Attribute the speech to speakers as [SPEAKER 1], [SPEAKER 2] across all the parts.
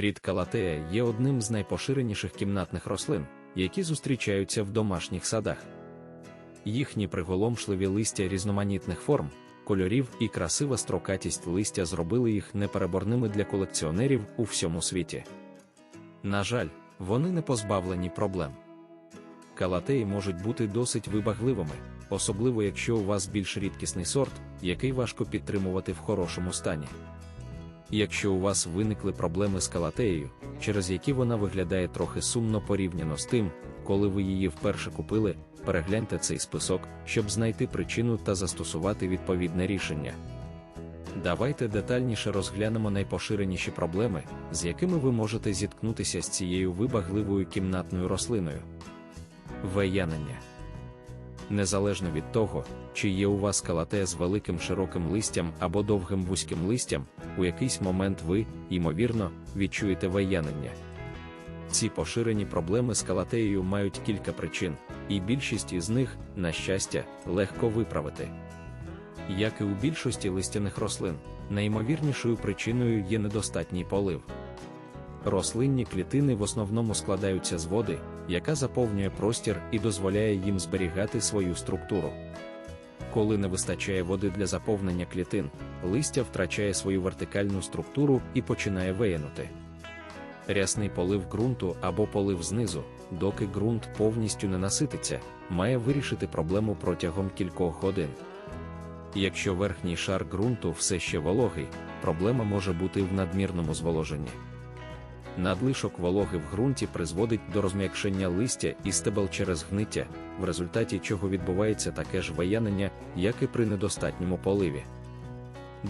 [SPEAKER 1] Рід калатея є одним з найпоширеніших кімнатних рослин, які зустрічаються в домашніх садах. Їхні приголомшливі листя різноманітних форм, кольорів і красива строкатість листя зробили їх непереборними для колекціонерів у всьому світі. На жаль, вони не позбавлені проблем. Калатеї можуть бути досить вибагливими, особливо якщо у вас більш рідкісний сорт, який важко підтримувати в хорошому стані. Якщо у вас виникли проблеми з калатеєю, через які вона виглядає трохи сумно порівняно з тим, коли ви її вперше купили, перегляньте цей список, щоб знайти причину та застосувати відповідне рішення. Давайте детальніше розглянемо найпоширеніші проблеми, з якими ви можете зіткнутися з цією вибагливою кімнатною рослиною. Веянення. Незалежно від того, чи є у вас калате з великим широким листям або довгим вузьким листям, у якийсь момент ви, ймовірно, відчуєте веянення. Ці поширені проблеми з калатеєю мають кілька причин, і більшість із них, на щастя, легко виправити. Як і у більшості листяних рослин, найімовірнішою причиною є недостатній полив. Рослинні клітини в основному складаються з води, яка заповнює простір і дозволяє їм зберігати свою структуру. Коли не вистачає води для заповнення клітин, листя втрачає свою вертикальну структуру і починає виянути. Рясний полив ґрунту або полив знизу, доки ґрунт повністю не насититься, має вирішити проблему протягом кількох годин. Якщо верхній шар ґрунту все ще вологий, проблема може бути в надмірному зволоженні. Надлишок вологи в ґрунті призводить до розм'якшення листя і стебел через гниття, в результаті чого відбувається таке ж виянення, як і при недостатньому поливі.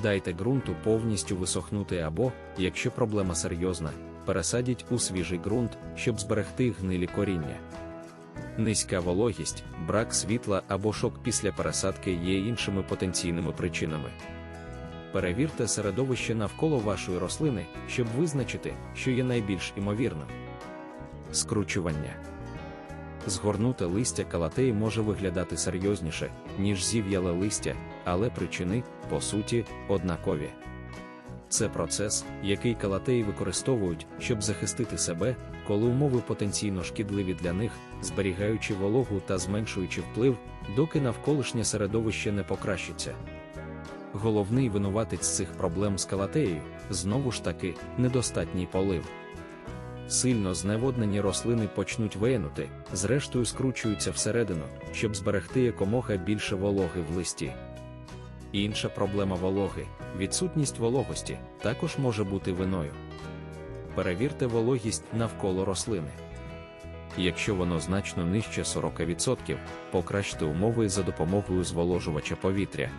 [SPEAKER 1] Дайте ґрунту повністю висохнути або, якщо проблема серйозна, пересадіть у свіжий ґрунт, щоб зберегти гнилі коріння. Низька вологість, брак світла або шок після пересадки є іншими потенційними причинами. Перевірте середовище навколо вашої рослини, щоб визначити, що є найбільш імовірним. Скручування. Згорнуте листя калатеї може виглядати серйозніше, ніж зів'яле листя, але причини, по суті, однакові. Це процес, який калатеї використовують, щоб захистити себе, коли умови потенційно шкідливі для них, зберігаючи вологу та зменшуючи вплив, доки навколишнє середовище не покращиться. Головний винуватець цих проблем з калатеєю знову ж таки недостатній полив. Сильно зневоднені рослини почнуть виянути, зрештою скручуються всередину, щоб зберегти якомога більше вологи в листі. Інша проблема вологи відсутність вологості також може бути виною. Перевірте вологість навколо рослини. Якщо воно значно нижче 40%, покращте умови за допомогою зволожувача повітря.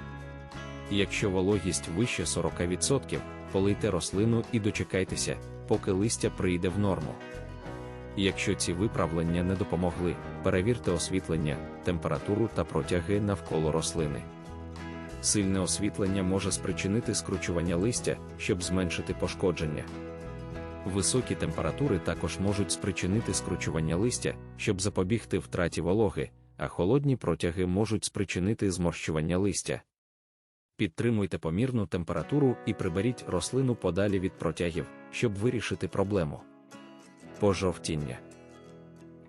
[SPEAKER 1] Якщо вологість вище 40%, полийте рослину і дочекайтеся, поки листя прийде в норму. Якщо ці виправлення не допомогли, перевірте освітлення, температуру та протяги навколо рослини. Сильне освітлення може спричинити скручування листя, щоб зменшити пошкодження. Високі температури також можуть спричинити скручування листя, щоб запобігти втраті вологи, а холодні протяги можуть спричинити зморщування листя. Підтримуйте помірну температуру і приберіть рослину подалі від протягів, щоб вирішити проблему. Пожовтіння.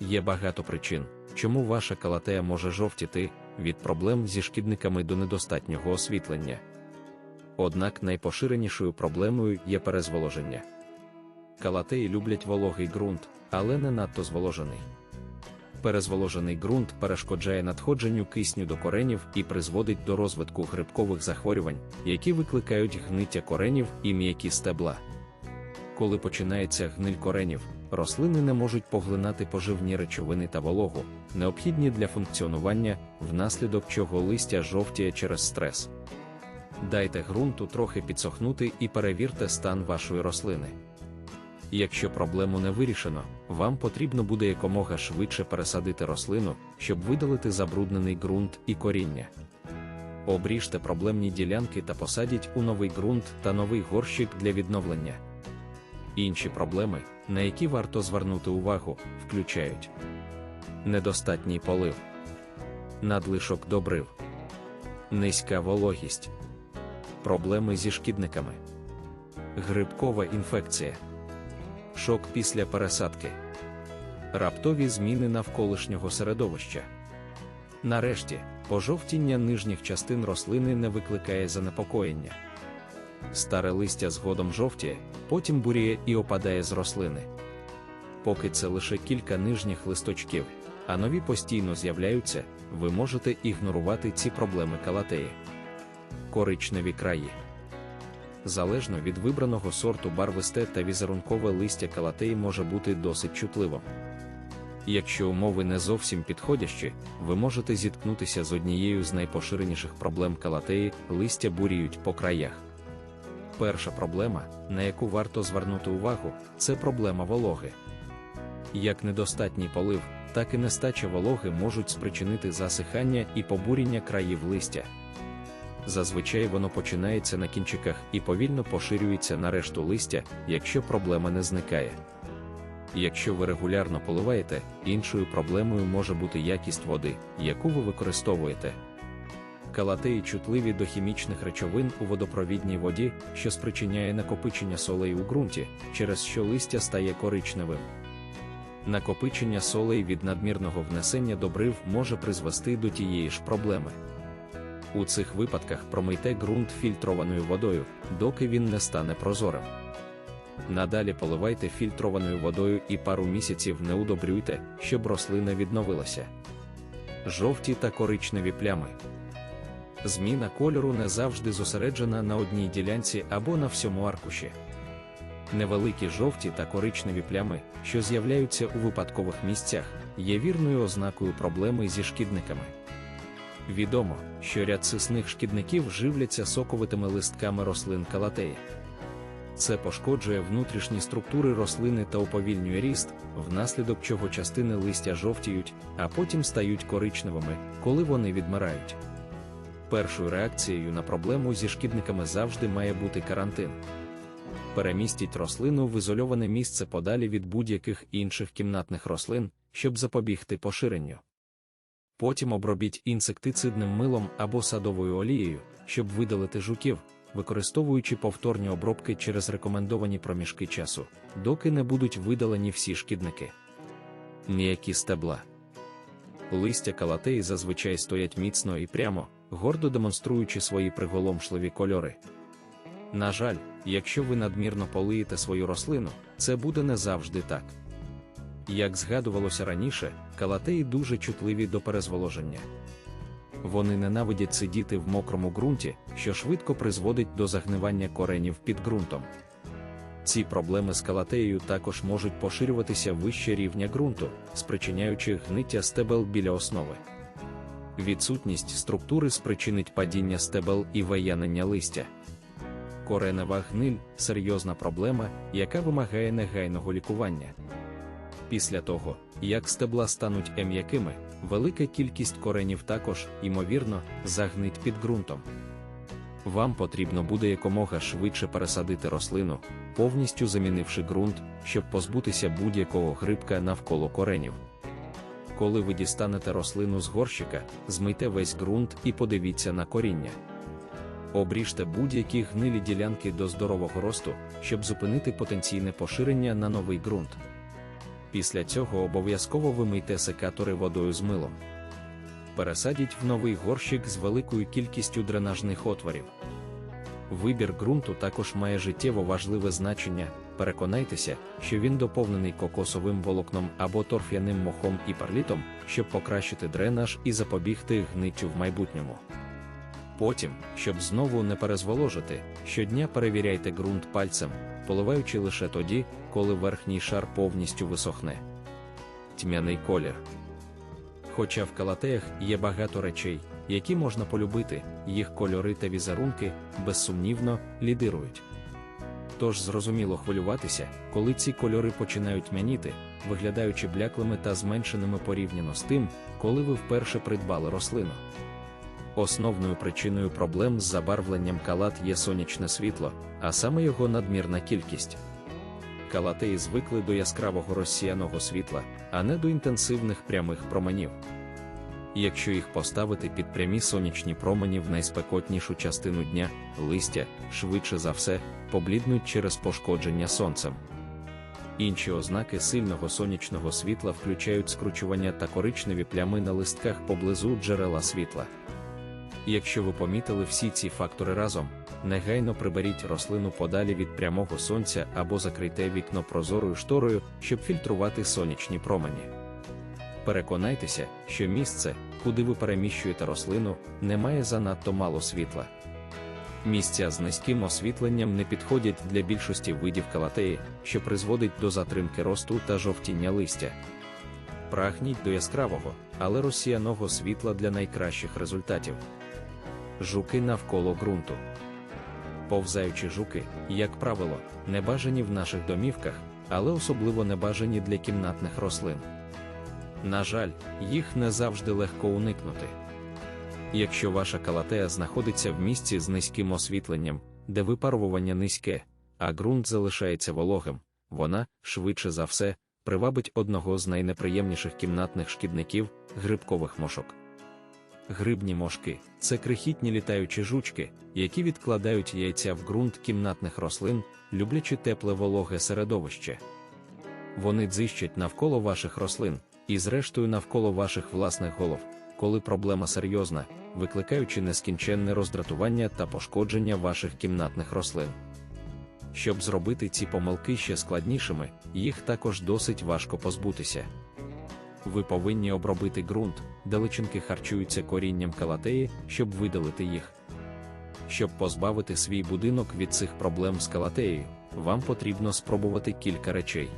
[SPEAKER 1] Є багато причин, чому ваша калатея може жовтіти від проблем зі шкідниками до недостатнього освітлення. Однак найпоширенішою проблемою є перезволоження. Калатеї люблять вологий ґрунт, але не надто зволожений. Перезволожений ґрунт перешкоджає надходженню кисню до коренів і призводить до розвитку грибкових захворювань, які викликають гниття коренів і м'які стебла. Коли починається гниль коренів, рослини не можуть поглинати поживні речовини та вологу, необхідні для функціонування, внаслідок чого листя жовтіє через стрес. Дайте ґрунту трохи підсохнути і перевірте стан вашої рослини. Якщо проблему не вирішено, вам потрібно буде якомога швидше пересадити рослину, щоб видалити забруднений ґрунт і коріння. Обріжте проблемні ділянки та посадіть у новий ґрунт та новий горщик для відновлення. Інші проблеми, на які варто звернути увагу, включають недостатній полив, надлишок добрив, низька вологість, проблеми зі шкідниками, грибкова інфекція. Шок після пересадки, раптові зміни навколишнього середовища. Нарешті, пожовтіння нижніх частин рослини не викликає занепокоєння. Старе листя згодом жовтіє, потім буріє і опадає з рослини. Поки це лише кілька нижніх листочків, а нові постійно з'являються, ви можете ігнорувати ці проблеми калатеї. Коричневі краї. Залежно від вибраного сорту барвисте та візерункове листя калатеї може бути досить чутливим. Якщо умови не зовсім підходящі, ви можете зіткнутися з однією з найпоширеніших проблем калатеї листя буріють по краях. Перша проблема, на яку варто звернути увагу, це проблема вологи. Як недостатній полив, так і нестача вологи можуть спричинити засихання і побуріння країв листя. Зазвичай воно починається на кінчиках і повільно поширюється на решту листя, якщо проблема не зникає. Якщо ви регулярно поливаєте, іншою проблемою може бути якість води, яку ви використовуєте. Калатеї чутливі до хімічних речовин у водопровідній воді, що спричиняє накопичення солей у ґрунті, через що листя стає коричневим. Накопичення солей від надмірного внесення добрив може призвести до тієї ж проблеми. У цих випадках промийте ґрунт фільтрованою водою, доки він не стане прозорим. Надалі поливайте фільтрованою водою і пару місяців не удобрюйте, щоб рослина відновилася. Жовті та коричневі плями. Зміна кольору не завжди зосереджена на одній ділянці або на всьому аркуші. Невеликі жовті та коричневі плями, що з'являються у випадкових місцях, є вірною ознакою проблеми зі шкідниками. Відомо, що ряд сисних шкідників живляться соковитими листками рослин калатеї. Це пошкоджує внутрішні структури рослини та уповільнює ріст, внаслідок чого частини листя жовтіють, а потім стають коричневими, коли вони відмирають. Першою реакцією на проблему зі шкідниками завжди має бути карантин. Перемістіть рослину в ізольоване місце подалі від будь-яких інших кімнатних рослин, щоб запобігти поширенню. Потім обробіть інсектицидним милом або садовою олією, щоб видалити жуків, використовуючи повторні обробки через рекомендовані проміжки часу, доки не будуть видалені всі шкідники. М'які стебла. Листя калатеї зазвичай стоять міцно і прямо, гордо демонструючи свої приголомшливі кольори. На жаль, якщо ви надмірно полиєте свою рослину, це буде не завжди так. Як згадувалося раніше, калатеї дуже чутливі до перезволоження. Вони ненавидять сидіти в мокрому ґрунті, що швидко призводить до загнивання коренів під ґрунтом. Ці проблеми з калатеєю також можуть поширюватися вище рівня ґрунту, спричиняючи гниття стебел біля основи. Відсутність структури спричинить падіння стебел і виянення листя. Коренева гниль серйозна проблема, яка вимагає негайного лікування. Після того, як стебла стануть ем'якими, велика кількість коренів також, ймовірно, загнить під ґрунтом. Вам потрібно буде якомога швидше пересадити рослину, повністю замінивши ґрунт, щоб позбутися будь-якого грибка навколо коренів. Коли ви дістанете рослину з горщика, змийте весь ґрунт і подивіться на коріння. Обріжте будь-які гнилі ділянки до здорового росту, щоб зупинити потенційне поширення на новий ґрунт. Після цього обов'язково вимийте секатори водою з милом. Пересадіть в новий горщик з великою кількістю дренажних отворів. Вибір ґрунту також має життєво важливе значення. Переконайтеся, що він доповнений кокосовим волокном або торф'яним мохом і парлітом, щоб покращити дренаж і запобігти гниттю в майбутньому. Потім, щоб знову не перезволожити, щодня перевіряйте ґрунт пальцем, поливаючи лише тоді, коли верхній шар повністю висохне. Тьмяний колір. Хоча в калатеях є багато речей, які можна полюбити, їх кольори та візерунки, безсумнівно, лідирують. Тож зрозуміло хвилюватися, коли ці кольори починають мяніти, виглядаючи бляклими та зменшеними порівняно з тим, коли ви вперше придбали рослину. Основною причиною проблем з забарвленням калат є сонячне світло, а саме його надмірна кількість. Калатеї звикли до яскравого розсіяного світла, а не до інтенсивних прямих променів. Якщо їх поставити під прямі сонячні промені в найспекотнішу частину дня, листя, швидше за все, побліднуть через пошкодження сонцем. Інші ознаки сильного сонячного світла включають скручування та коричневі плями на листках поблизу джерела світла. Якщо ви помітили всі ці фактори разом, негайно приберіть рослину подалі від прямого сонця або закрийте вікно прозорою шторою, щоб фільтрувати сонячні промені. Переконайтеся, що місце, куди ви переміщуєте рослину, не має занадто мало світла. Місця з низьким освітленням не підходять для більшості видів калатеї, що призводить до затримки росту та жовтіння листя. Прагніть до яскравого, але розсіяного світла для найкращих результатів. Жуки навколо ґрунту. Повзаючі жуки, як правило, не бажані в наших домівках, але особливо не бажані для кімнатних рослин. На жаль, їх не завжди легко уникнути. Якщо ваша калатея знаходиться в місці з низьким освітленням, де випарування низьке, а ґрунт залишається вологим, вона, швидше за все, привабить одного з найнеприємніших кімнатних шкідників грибкових мошок. Грибні мошки це крихітні літаючі жучки, які відкладають яйця в ґрунт кімнатних рослин, люблячи тепле вологе середовище. Вони дзищать навколо ваших рослин і, зрештою, навколо ваших власних голов, коли проблема серйозна, викликаючи нескінченне роздратування та пошкодження ваших кімнатних рослин. Щоб зробити ці помилки ще складнішими, їх також досить важко позбутися. Ви повинні обробити ґрунт, де личинки харчуються корінням калатеї, щоб видалити їх. Щоб позбавити свій будинок від цих проблем з калатеєю, вам потрібно спробувати кілька речей.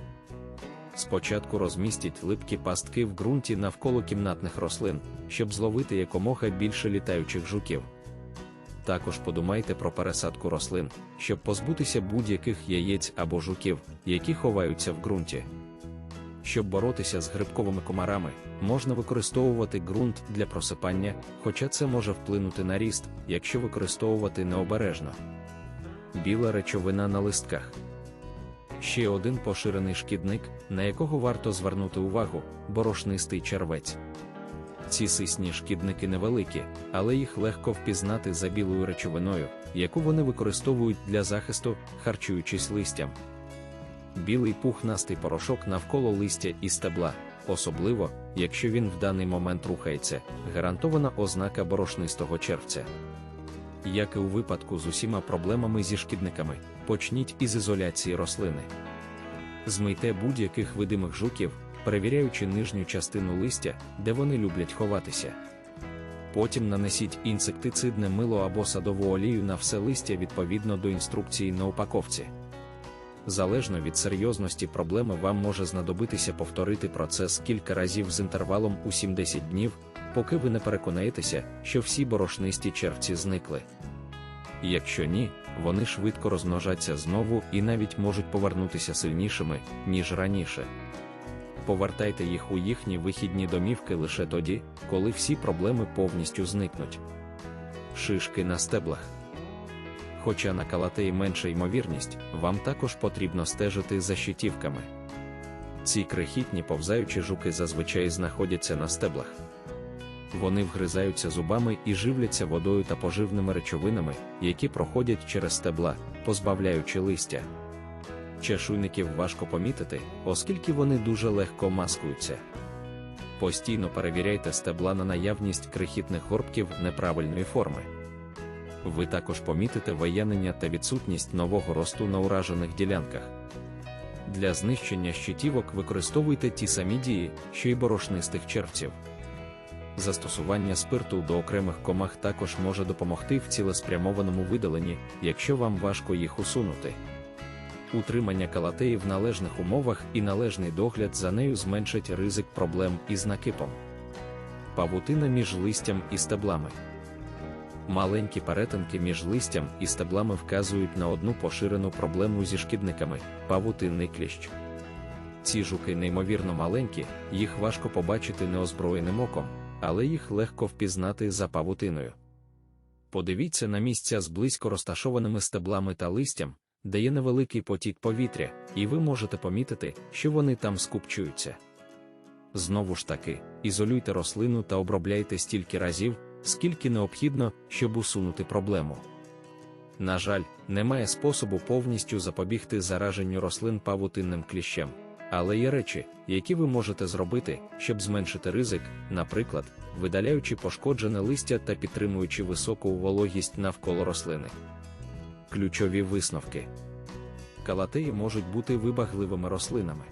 [SPEAKER 1] Спочатку розмістіть липкі пастки в ґрунті навколо кімнатних рослин, щоб зловити якомога більше літаючих жуків. Також подумайте про пересадку рослин, щоб позбутися будь-яких яєць або жуків, які ховаються в ґрунті. Щоб боротися з грибковими комарами, можна використовувати ґрунт для просипання, хоча це може вплинути на ріст, якщо використовувати необережно. Біла речовина на листках. Ще один поширений шкідник, на якого варто звернути увагу борошнистий червець. Ці сисні шкідники невеликі, але їх легко впізнати за білою речовиною, яку вони використовують для захисту, харчуючись листям. Білий пухнастий порошок навколо листя і стебла, особливо, якщо він в даний момент рухається, гарантована ознака борошнистого червця. Як і у випадку з усіма проблемами зі шкідниками, почніть із ізоляції рослини. Змийте будь-яких видимих жуків, перевіряючи нижню частину листя, де вони люблять ховатися. Потім нанесіть інсектицидне мило або садову олію на все листя відповідно до інструкції на упаковці. Залежно від серйозності проблеми, вам може знадобитися повторити процес кілька разів з інтервалом у 70 днів, поки ви не переконаєтеся, що всі борошнисті червці зникли. Якщо ні, вони швидко розмножаться знову і навіть можуть повернутися сильнішими, ніж раніше. Повертайте їх у їхні вихідні домівки лише тоді, коли всі проблеми повністю зникнуть. Шишки на стеблах. Хоча на калатеї менша ймовірність, вам також потрібно стежити за щитівками. Ці крихітні повзаючі жуки зазвичай знаходяться на стеблах. Вони вгризаються зубами і живляться водою та поживними речовинами, які проходять через стебла, позбавляючи листя. Чешуйників важко помітити, оскільки вони дуже легко маскуються. Постійно перевіряйте стебла на наявність крихітних горбків неправильної форми. Ви також помітите виянення та відсутність нового росту на уражених ділянках. Для знищення щитівок використовуйте ті самі дії, що й борошнистих червців. Застосування спирту до окремих комах також може допомогти в цілеспрямованому видаленні, якщо вам важко їх усунути. Утримання калатеї в належних умовах і належний догляд за нею зменшать ризик проблем із накипом. Павутина між листям і стеблами. Маленькі перетинки між листям і стеблами вказують на одну поширену проблему зі шкідниками павутинний кліщ. Ці жуки неймовірно маленькі, їх важко побачити неозброєним оком, але їх легко впізнати за павутиною. Подивіться на місця з близько розташованими стеблами та листям, де є невеликий потік повітря, і ви можете помітити, що вони там скупчуються. Знову ж таки, ізолюйте рослину та обробляйте стільки разів, скільки необхідно, щоб усунути проблему. На жаль, немає способу повністю запобігти зараженню рослин павутинним кліщем. Але є речі, які ви можете зробити, щоб зменшити ризик, наприклад, видаляючи пошкоджене листя та підтримуючи високу вологість навколо рослини. Ключові висновки. Калатеї можуть бути вибагливими рослинами.